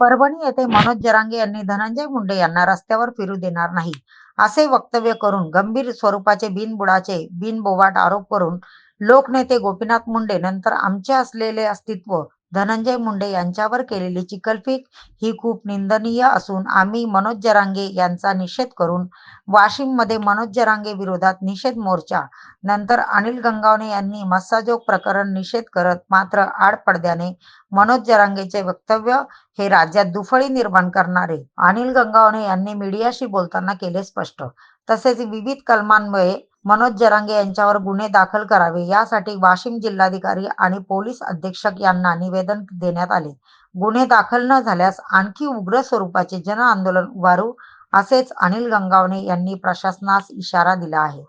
परभणी येथे मनोज जरांगे यांनी धनंजय मुंडे यांना रस्त्यावर फिरू देणार नाही असे वक्तव्य करून गंभीर स्वरूपाचे बिनबुडाचे बिनबोबाट आरोप करून लोकनेते गोपीनाथ मुंडे नंतर आमचे असलेले अस्तित्व धनंजय मुंडे यांच्यावर केलेली चिकलफीक ही खूप निंदनीय असून आम्ही मनोज जरांगे यांचा निषेध करून वाशिममध्ये मनोज जरांगे विरोधात निषेध मोर्चा नंतर अनिल गंगावणे यांनी मस्साजोग प्रकरण निषेध करत मात्र आडपडद्याने मनोज जरांगेचे वक्तव्य हे राज्यात दुफळी निर्माण करणारे. अनिल गंगावणे यांनी मीडियाशी बोलताना केले स्पष्ट. तसेच विविध कलमांमुळे मनोज जरांगे यांच्यावर गुन्हे दाखल करावे यासाठी वाशिम जिल्हाधिकारी आणि पोलीस अधीक्षक यांना निवेदन देण्यात आले. गुन्हे दाखल न झाल्यास आणखी उग्र स्वरूपाचे जन आंदोलन उभारू असेच अनिल गंगावणे यांनी प्रशासनास इशारा दिला आहे.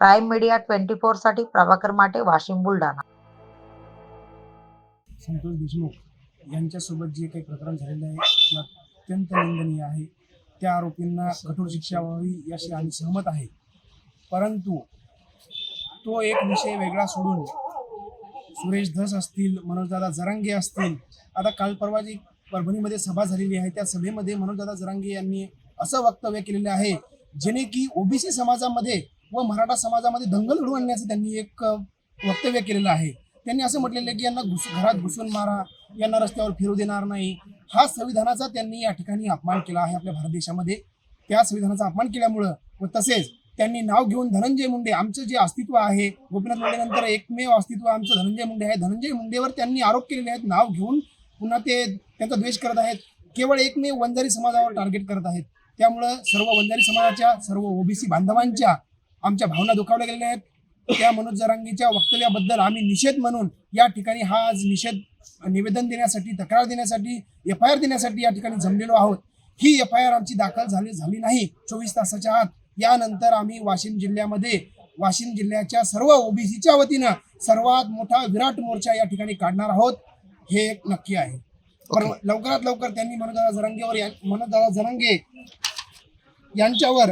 प्राईम मीडिया ट्वेंटी फोरसाठी प्रभाकर माटे वाशिम बुलढाणा. संतोष देशमुख यांच्यासोबत जे काही प्रकरण झालेलं आहे ते अत्यंत निंदनीय आहे. त्या आरोपींना कठोर शिक्षा व्हावी याशी आम्ही सहमत आहे. परंतु तो एक विषय वेगळा सोडून सुरेश धस असतील मनोजदादा जरांगे असतील आता काल परवा जी परभणीमध्ये सभा झालेली आहे त्या सभेमध्ये मनोजदादा जरांगे यांनी असं वक्तव्य केलेलं आहे जेणे की ओबीसी समाजामध्ये व मराठा समाजामध्ये दंगल घडवून आणण्याचं त्यांनी एक वक्तव्य केलेलं आहे. त्यांनी असं म्हटलेलं आहे की यांना घुस घरात घुसून मारा यांना रस्त्यावर फिरू देणार नाही. हा संविधानाचा त्यांनी या ठिकाणी अपमान केला आहे आपल्या भारत देशामध्ये. त्या संविधानाचा अपमान केल्यामुळं व तसेच त्यांनी नाव घेऊन धनंजय मुंडे आमचं जे अस्तित्व आहे गोपीनाथ मुंडे नंतर एकमेव अस्तित्व आमचं धनंजय मुंडे आहे. धनंजय मुंडेवर त्यांनी आरोप केलेले आहेत नाव घेऊन पुन्हा ते त्यांचा द्वेष करत आहेत. केवळ एकमेव वंजारी समाजावर टार्गेट करत आहेत. त्यामुळं सर्व वंजारी समाजाच्या सर्व ओबीसी बांधवांच्या आमच्या भावना दुखावल्या गेलेल्या आहेत. त्या मनोज जरांगीच्या वक्तव्याबद्दल आम्ही निषेध म्हणून या ठिकाणी हा आज निषेध निवेदन देण्यासाठी तक्रार देण्यासाठी एफ आय आर देण्यासाठी या ठिकाणी जमलेलो आहोत. ही एफ आय आर आमची दाखल झाली झाली नाही. चोवीस तासाच्या आत यानंतर आम्ही वाशिम जिल्ह्यामध्ये वाशिम जिल्ह्याच्या सर्व ओबीसीच्या वतीनं सर्वात मोठा विराट मोर्चा या ठिकाणी काढणार आहोत हे एक नक्की आहे. पण लवकरात लवकर त्यांनी मनोजदादा जरांगेवर मनोजदादा जरांगे यांच्यावर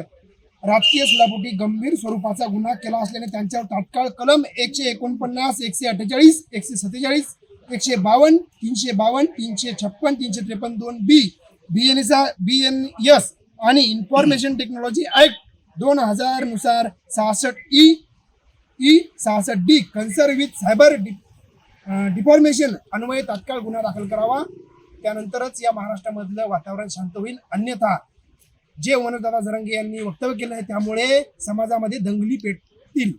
राजकीय सुडापोटी गंभीर स्वरूपाचा गुन्हा केला असल्याने त्यांच्यावर तात्काळ कलम एकशे एकोणपन्नास एकशे अठ्ठेचाळीस एकशे सत्तेचाळीस एकशे बावन्न तीनशे बावन्न तीनशे छप्पन तीनशे त्रेपन्न दोन B B N B N S आणि इन्फॉर्मेशन टेक्नॉलॉजी ऍक्ट दोन हजारनुसार सहासष्ट ई ई सहासष्ट D concern with cyber deformation अन्वये तात्काळ गुन्हा दाखल करावा. त्यानंतरच या महाराष्ट्रामधलं वातावरण शांत होईल. अन्यथा जे वनदादा जरंगे यांनी वक्तव्य केलं आहे त्यामुळे समाजामध्ये दंगली पेटतील.